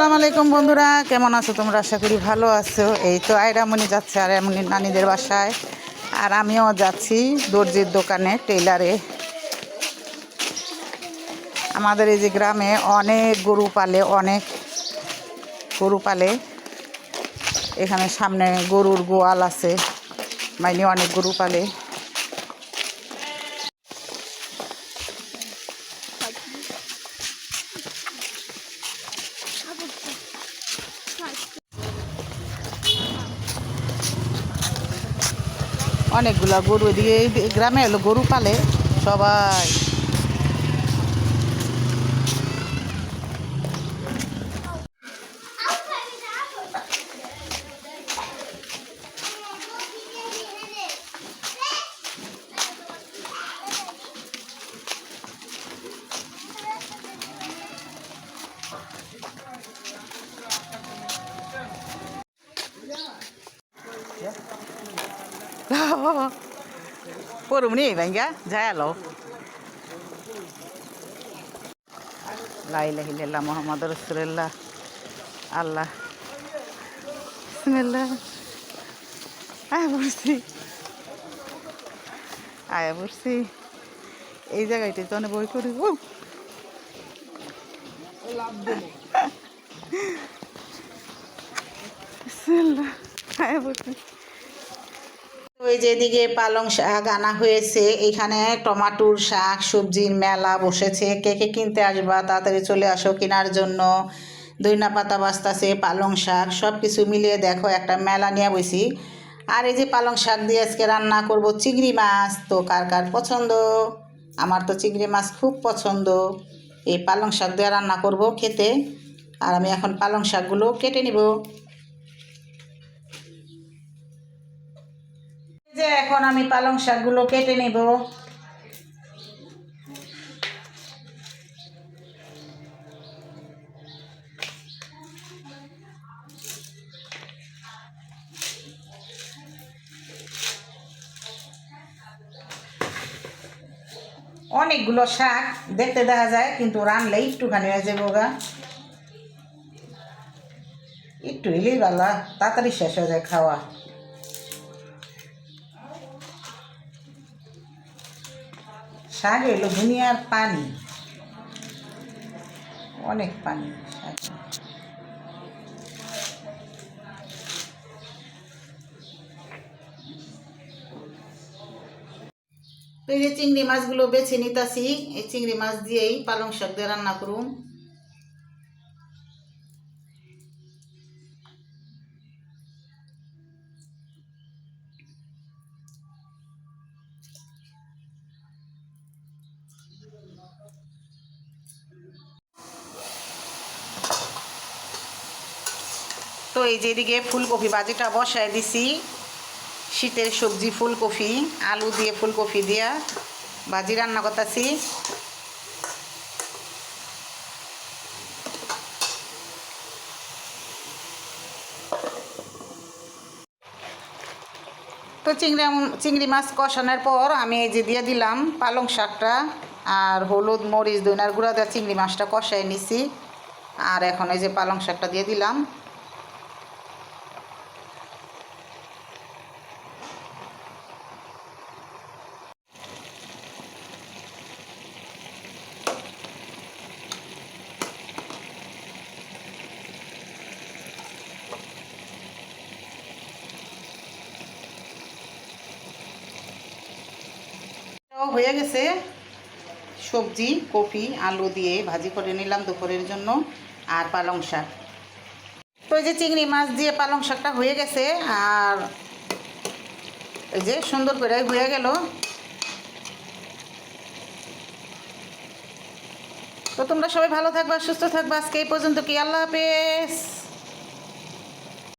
আসসালামু আলাইকুম বন্ধুরা, কেমন আছো তোমরা? আশা করি ভালো আছো। এই তো আয়রামণি যাচ্ছে আয়রামণির নানিদের বাসায়। আর আমিও যাচ্ছি দর্জির দোকানে, টেইলারে। আমাদের এই যে গ্রামে অনেক গরু পালে, অনেক গরু পালে। এখানে সামনে গরুর গোয়াল আছে, মাইনি অনেক গরু পালে। অনেকগুলা গরু এদিকে গ্রামে হলো গরু পালে সবাই। পড়ুমনি ভাইঙ্গা যাই আলো লাইলাহিল্লাহ মোহাম্মদ রসুল্লাহ আল্লাহ আয়া পড়ছি আয়া পড়ছি এই জায়গাটাই তো অনেক বই করি আয়া পড়ছি ওই যেদিকে পালং শাক আনা হয়েছে, এখানে টমাটোর শাক, সবজির মেলা বসেছে। কে কে কিনতে আসবা, তাড়াতাড়ি চলে আসো কেনার জন্য। দইনা পাতা বাস্তাছে পালং শাক সব কিছু মিলিয়ে দেখো একটা মেলা নিয়ে বসি। আর এই যে পালং শাক দিয়ে আজকে রান্না করব চিংড়ি মাছ, তো কার কার পছন্দ? আমার তো চিংড়ি মাছ খুব পছন্দ। এই পালং শাক দিয়ে রান্না করব খেতে। আর আমি এখন পালং শাকগুলো কেটে নিব। যে এখন আমি পালং শাকগুলো কেটে নেব। অনেকগুলো শাক দেখতে দেখা যায়, কিন্তু রানলে একটুখানি হয়ে যাব গা। একটু এলেই ভালো, তাড়াতাড়ি শেষ হয়ে যায় খাওয়া। শাক এলো ধুনিয়ার পানি। অনেক পানি তো এই যে চিংড়ি মাছগুলো বেছে নিতাছি, এই চিংড়ি মাছ দিয়েই পালং শাক দিয়ে রান্না করুন তো এই যেদিকে ফুলকপি ভাজিটা বসায় দিছি। শীতের সবজি ফুলকপি, আলু দিয়ে ফুলকপি দিয়া ভাজি রান্না করতেছি। তো চিংড়ি চিংড়ি মাছ কষানোর পর আমি এই যে দিয়ে দিলাম পালং শাকটা আর হলুদ, মরিচ দইনার গুঁড়া দেওয়া চিংড়ি মাছটা কষায় নিছি। আর এখন এই যে পালং শাকটা দিয়ে দিলাম। হয়ে গেছে। সবজি, কপি, আলু দিয়ে ভাজি করে নিলাম দুপুরের জন্য আর পালং শাক। তো এই যে চিংড়ি মাছ দিয়ে পালং শাকটা হয়ে গেছে আর এই যে সুন্দর করে হয়ে গেল। তো তোমরা সবাই ভালো থাকবা, সুস্থ থাকবা। আজকে এই পর্যন্ত কি? আল্লাহ হাফেজ।